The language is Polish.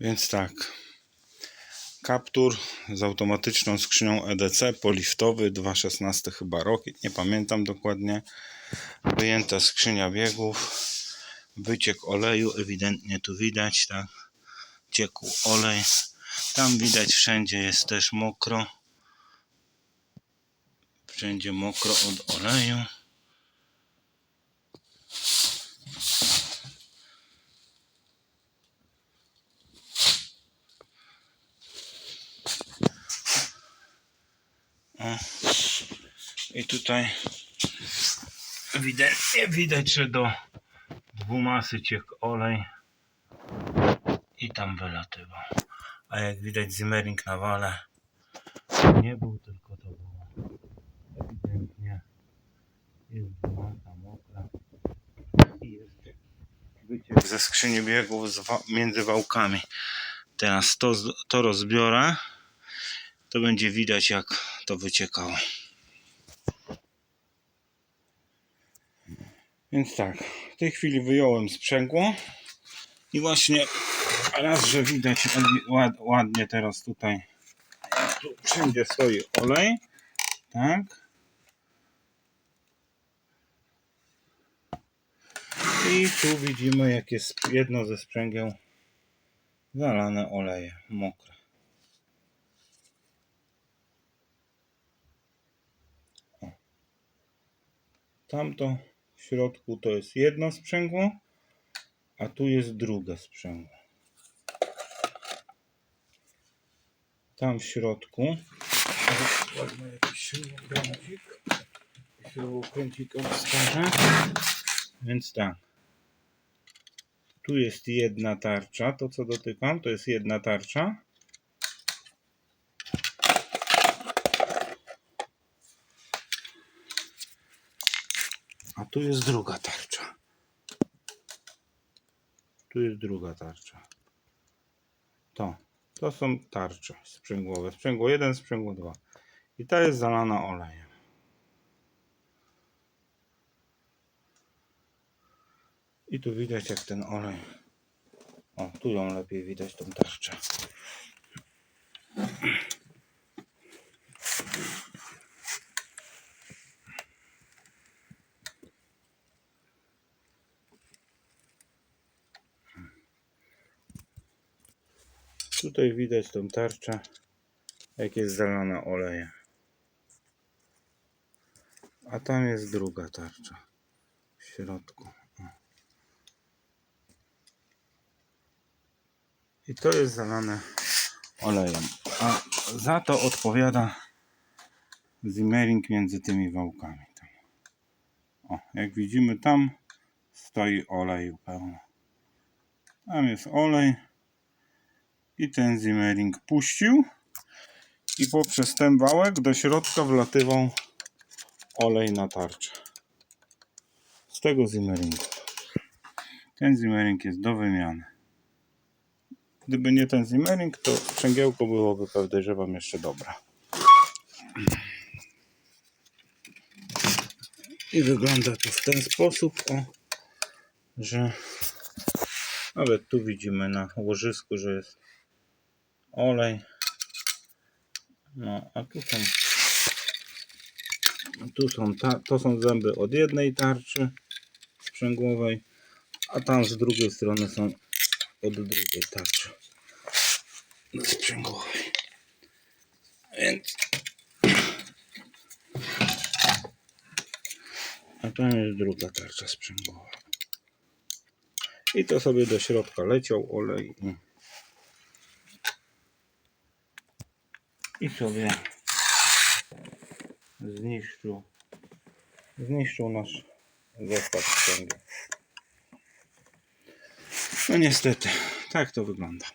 Więc tak. Kaptur z automatyczną skrzynią EDC, poliftowy, 2.16 chyba rok, nie pamiętam dokładnie. Wyjęta skrzynia biegów, wyciek oleju, ewidentnie tu widać, tak. Ciekł olej. Tam widać wszędzie jest też mokro. Wszędzie mokro od oleju. I tutaj ewidentnie widać, że do dwumasy ciekł olej i tam wylatywał. A jak widać Zimmering na wale nie był, tylko to było ewidentnie jest dwumasa mokra i jest wyciek ze skrzyni biegów między wałkami. Teraz to, to rozbiorę to będzie widać jak to wyciekało. Więc tak, w tej chwili wyjąłem sprzęgło i właśnie raz, że widać ładnie- ład, ładnie teraz tutaj tu wszędzie stoi olej, tak. I tu widzimy jak jest jedno ze sprzęgieł zalane olejem, mokre. Tamto w środku to jest jedno sprzęgło, a tu jest drugie sprzęgło. Tam w środku wezmę jakiś śrubokręcik. Śrubokręcikiem wskażę. Więc tak. Tu jest jedna tarcza. To co dotykam to jest jedna tarcza. A tu jest druga tarcza. Tu jest druga tarcza. To. To są tarcze sprzęgłowe. Sprzęgło 1, sprzęgło 2. I ta jest zalana olejem. I tu widać jak ten olej. O, tu ją lepiej widać tą tarczę. Tutaj widać tą tarczę, jak jest zalana olejem. A tam jest druga tarcza w środku. I to jest zalane olejem. A za to odpowiada zimmering między tymi wałkami. O, jak widzimy, tam stoi oleju pełno. Tam jest olej i ten zimmering puścił. I poprzez ten wałek do środka wlatywał olej na tarczę. Z tego zimmeringu. Ten zimmering jest do wymiany. Gdyby nie ten zimmering to sprzęgiełko byłoby podejrzewam jeszcze dobre i wygląda to w ten sposób o, że nawet tu widzimy na łożysku, że jest olej. No, a tu są tu są ta, to są zęby od jednej tarczy sprzęgłowej, a tam z drugiej strony są od drugiej tarczy sprzęgłowej. Więc a tam jest druga tarcza sprzęgłowa. I to sobie do środka leciał olej i sobie zniszczył zniszczył nasz zestaw sprzęgła. No niestety, tak to wygląda.